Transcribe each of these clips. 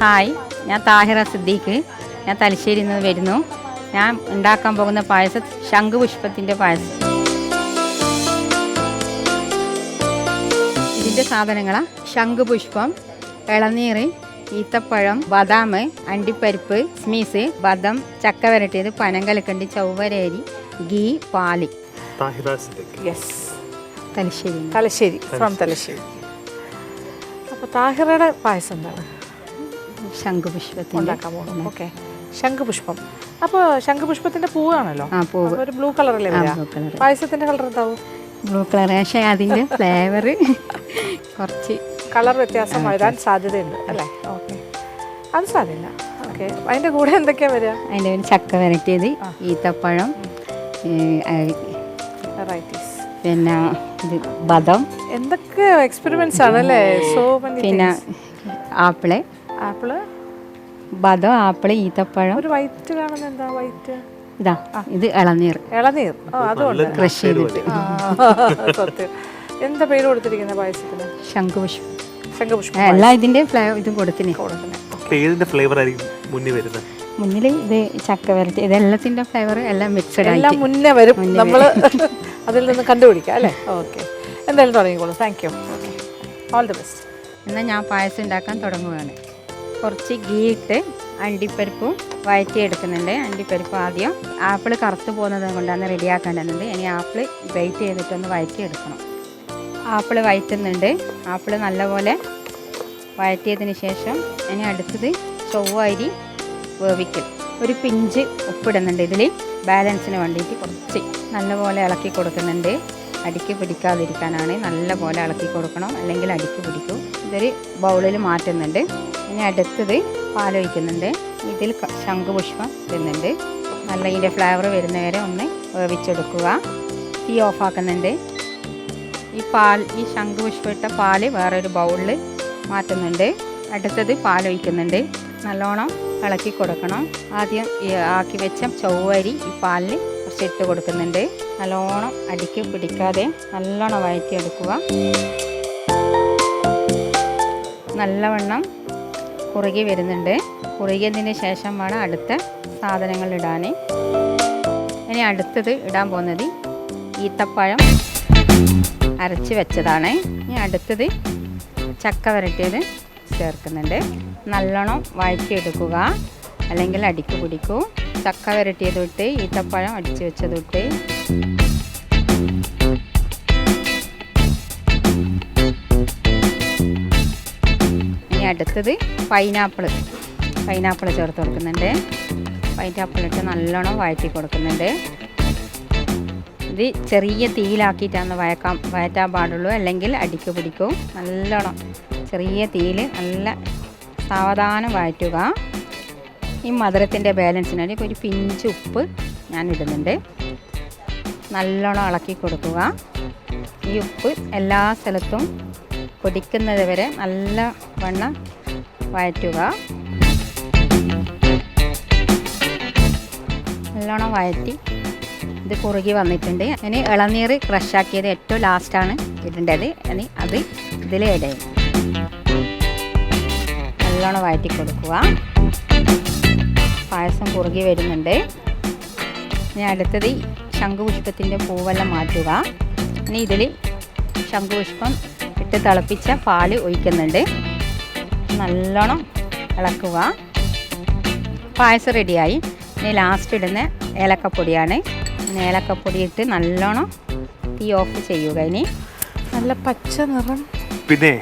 Hi ഞാൻ താഹിറ സിദ്ദീഖ്. ഞാൻ തലശ്ശേരിയിൽ നിന്ന് വരുന്നു. ഞാൻ ഉണ്ടാക്കാൻ പോകുന്ന പായസം ശംഖുപുഷ്പത്തിന്റെ പായസം. ഇതിന്റെ സാധനങ്ങളാണ് ശംഖുപുഷ്പം ഇളനീര് ഈത്തപ്പഴം ബദാം അണ്ടിപ്പരിപ്പ് സ്മീസ് ബദം ചക്ക വരട്ടിയത് പനങ്കലക്കണ്ടി ചൊവ്വരേരി ഗീ പാൽ. Thahira Siddique. Yes Thalassery Thalassery from Thalassery. അപ്പോൾ താഹിറയുടെ പായസം എന്താണ്? ശംഖുപുഷ്പത്തിന്റെ. ഉണ്ടാക്കാൻ പോകുന്നത് ഓക്കെ. ശംഖുപുഷ്പം. അപ്പോൾ ശംഖുപുഷ്പത്തിന്റെ പൂവാണല്ലോ? ആ പൂവ്. ഒരു ബ്ലൂ കളറല്ലേ ആ വരിക. പായസത്തിന്റെ കളർ എന്താവും? ബ്ലൂ കളർ പക്ഷേ അതിന്റെ ഫ്ലേവർ കുറച്ച് കളർ വ്യത്യാസം വരാൻ സാധ്യതയുണ്ട് അല്ലേ? ഓക്കെ. അത് സാധ്യത ഓക്കെ. അതിന്റെ കൂടെ എന്തൊക്കെയാ വരിക? അതിന്റെ ഒരു ചക്ക വരട്ടിയത് ഈത്തപ്പഴം ഏ, വെറൈറ്റീസ് പിന്നെ ഇത് ബദം. എന്തൊക്കെ എക്സ്പെരിമെന്റ്സ് ആണ് അല്ലേ? സോ പിന്നെ ആപ്പിൾ. ആപ്പിൾ? ബദം ആപ്പിൾ ഈത്തപ്പഴം. ഒരു വൈറ്റ് കാണുന്നത് എന്താ വൈറ്റ്? ഇതാ ഇത് ഇളനീർ. ഇളനീർ. അതുകൊണ്ട് ക്രഷ് ചെയ്തിട്ട്. ആ, സത്യം. എന്താ പേര് കൊടുത്തിരിക്കുന്ന പായസത്തിന്? ശംഖുപുഷ്പം. ശംഖുപുഷ്പം എല്ലാ ഇതിന്റെ ഫ്ലേവർ ഇത് കൊടുത്തിന്. ഏതിന്റെ ഫ്ലേവർ ആയിരിക്കും മുന്നിൽ വരുന്നത്. മുന്നിൽ ഇത് ചക്ക വരട്ടി ഇതെല്ലാത്തിന്റെ ഫ്ലേവർ എല്ലാം മിക്സഡ് എല്ലാം മുന്നേ വരും. നമ്മൾ അതിൽ നിന്ന് കണ്ടുപിടിക്കാം അല്ലേ? ഓക്കെ. എന്തായാലും തുടങ്ങിക്കോളൂ. Thank you okay. All the best എന്നാൽ ഞാൻ പായസം ഉണ്ടാക്കാൻ തുടങ്ങുകയാണ് കുറച്ച് ഗീ ഇട്ട് അണ്ടിപ്പരിപ്പും വഴറ്റി എടുക്കുന്നുണ്ട് അണ്ടിപ്പരിപ്പ് ആദ്യം ആപ്പിൾ കറുത്ത് പോകുന്നത് കൊണ്ടാണ് റെഡിയാക്കേണ്ടത്. ഇനി ആപ്പിൾ ബൈറ്റ് ചെയ്തിട്ടൊന്ന് വഴറ്റി എടുക്കണം ആപ്പിൾ വഴറ്റുന്നുണ്ട്. ആപ്പിൾ നല്ലപോലെ വഴറ്റിയതിന് ശേഷം ഇനി അടുത്തത് ചൊവ്വരി വേവിക്കും. ഒരു പിഞ്ച് ഉപ്പിടുന്നുണ്ട് ഇതിൽ ബാലൻസിന് വേണ്ടിയിട്ട് കുറച്ച് നല്ലപോലെ ഇളക്കി കൊടുക്കുന്നുണ്ട്. അടിക്ക് പിടിക്കാതിരിക്കാനാണ് നല്ലപോലെ ഇളക്കി കൊടുക്കണം. അല്ലെങ്കിൽ അടുക്കി പിടിക്കും. ഇതൊരു ബൗളിൽ മാറ്റുന്നുണ്ട്. ഇനി അടുത്തത് പാലൊഴിക്കുന്നുണ്ട് ഇതിൽ ശംഖുപുഷ്പം ഇടുന്നുണ്ട്. നല്ല ഇതിന്റെ ഫ്ലേവർ വരുന്നവരെ ഒന്ന് വേവിച്ചെടുക്കുക. തീ ഓഫാക്കുന്നുണ്ട് ഈ പാൽ ഈ ശംഖുപുഷ്പം ഇട്ട പാൽ വേറൊരു ബൗളിൽ മാറ്റുന്നുണ്ട്. അടുത്തത് പാലൊഴിക്കുന്നുണ്ട് നല്ലോണം ഇളക്കി കൊടുക്കണം. ആദ്യം ആക്കി വെച്ച ചൊവ്വരി ഈ പാലിൽ കുറച്ച് ഇട്ട് കൊടുക്കുന്നുണ്ട്. നല്ലോണം അടിക്ക് പിടിക്കാതെ നല്ലോണം വഴറ്റിയെടുക്കുക. നല്ലവണ്ണം കുറുകി വരുന്നുണ്ട്. കുറുകിയതിന് ശേഷം വേണം അടുത്ത സാധനങ്ങൾ ഇടാൻ. ഇനി അടുത്തത് ഇടാൻ പോകുന്നത് ഈത്തപ്പഴം അരച്ച് വെച്ചതാണ്. ഇനി അടുത്തത് ചക്ക വരട്ടിയത് ചേർക്കുന്നുണ്ട്. നല്ലോണം വഴറ്റിയെടുക്കുക. അല്ലെങ്കിൽ അടിക്ക് പിടിക്കൂ. ചക്ക വരട്ടിയത് ഇട്ട് ഈത്തപ്പഴം അടിച്ച് വെച്ചത് ഇട്ട് അടുത്തത് പൈനാപ്പിൾ പൈനാപ്പിൾ ചേർത്ത് കൊടുക്കുന്നുണ്ട്. പൈനാപ്പിൾ ഇട്ട് നല്ലോണം വഴറ്റി കൊടുക്കുന്നുണ്ട്. ഇത് ചെറിയ തീയിലാക്കിയിട്ടാണ് വഴക്കാൻ വഴറ്റാൻ പാടുള്ളൂ. അല്ലെങ്കിൽ അടിക്ക് പിടിക്കും. നല്ലോണം ചെറിയ തീയിൽ നല്ല സാവധാനം വഴറ്റുക. ഈ മധുരത്തിന്റെ ബാലൻസിന് വേണ്ടി ഒരു പിഞ്ച് ഉപ്പ് ഞാൻ ഇടുന്നുണ്ട് നല്ലോണം ഇളക്കി കൊടുക്കുക. ഈ ഉപ്പ് എല്ലാ സ്ഥലത്തും പൊടിക്കുന്നത് വരെ നല്ല വണ്ണം വഴറ്റുക. നല്ലോണം വഴറ്റി ഇത് കുറുകി വന്നിട്ടുണ്ട്. ഇനി ഇളനീർ ക്രഷാക്കിയത് ഏറ്റവും ലാസ്റ്റാണ് ഇടേണ്ടത് ഇനി അത് ഇതിൽ ഇടയും നല്ലോണം വഴറ്റി കൊടുക്കുക. പായസം കുറുകി വരുന്നുണ്ട്. ഇനി അടുത്തത് ശംഖുപുഷ്പത്തിന്റെ പൂവെല്ലാം മാറ്റുക. ഇനി ഇതിൽ ശംഖുപുഷ്പം ഇട്ട് തിളപ്പിച്ച പാൽ ഒഴിക്കുന്നുണ്ട്. നല്ലോണം ഇളക്കുക. പായസം റെഡിയായി. ഇനി ലാസ്റ്റ് ഇടുന്ന ഏലക്കപ്പൊടിയാണ്. ഇനി ഏലക്കപ്പൊടി ഇട്ട് നല്ലോണം തീ ഓഫ് ചെയ്യുക ഇനി. നല്ല പച്ച നിറം. പിന്നെ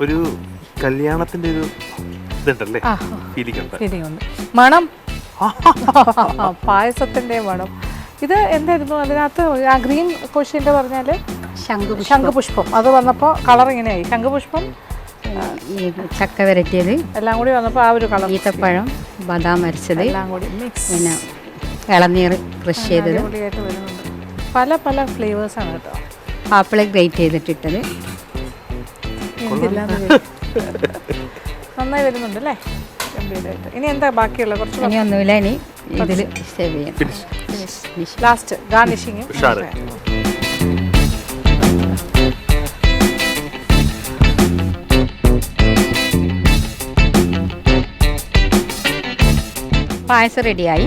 ഒരു കല്യാണത്തിന്റെ ഒരു ഇതുണ്ടല്ലേ? ഫീലിംഗ് ഉണ്ട് ഫീലിംഗ് മണം. പായസത്തിന്റെ മണം. ഇത് എന്തായിരുന്നു? അതിനകത്ത് ആ ഗ്രീൻ കൊഷ്യന്റെ പറഞ്ഞാൽ ശംഖുപുഷ്പം. ശംഖുപുഷ്പം. അത് വന്നപ്പോൾ കളർ ഇങ്ങനെയായി. ശംഖുപുഷ്പം ഈ ചക്ക വരട്ടിയത് എല്ലാം കൂടി വന്നപ്പോൾ ആ ഒരു കളർ ഈത്തപ്പഴം ബദാം അരച്ചത് എല്ലാം കൂടി മിക്സ് പിന്നെ ഇളനീർ ക്രഷ് ചെയ്തത്. പല പല ഫ്ലേവേഴ്സാണ് ആണ് കേട്ടോ. ആപ്പിളെ ഗ്രേറ്റ് ചെയ്തിട്ടിട്ടത്. നന്നായി വരുന്നുണ്ട് അല്ലേ? ഇനി എന്താ ബാക്കിയുള്ള കുറച്ച് ഇനി ഒന്നുമില്ല ഇനി ഇതിൽ സേവ് ചെയ്യാം. ഫിനിഷ് ലാസ്റ്റ് ഗാർണിഷിങ് പായസം റെഡിയായി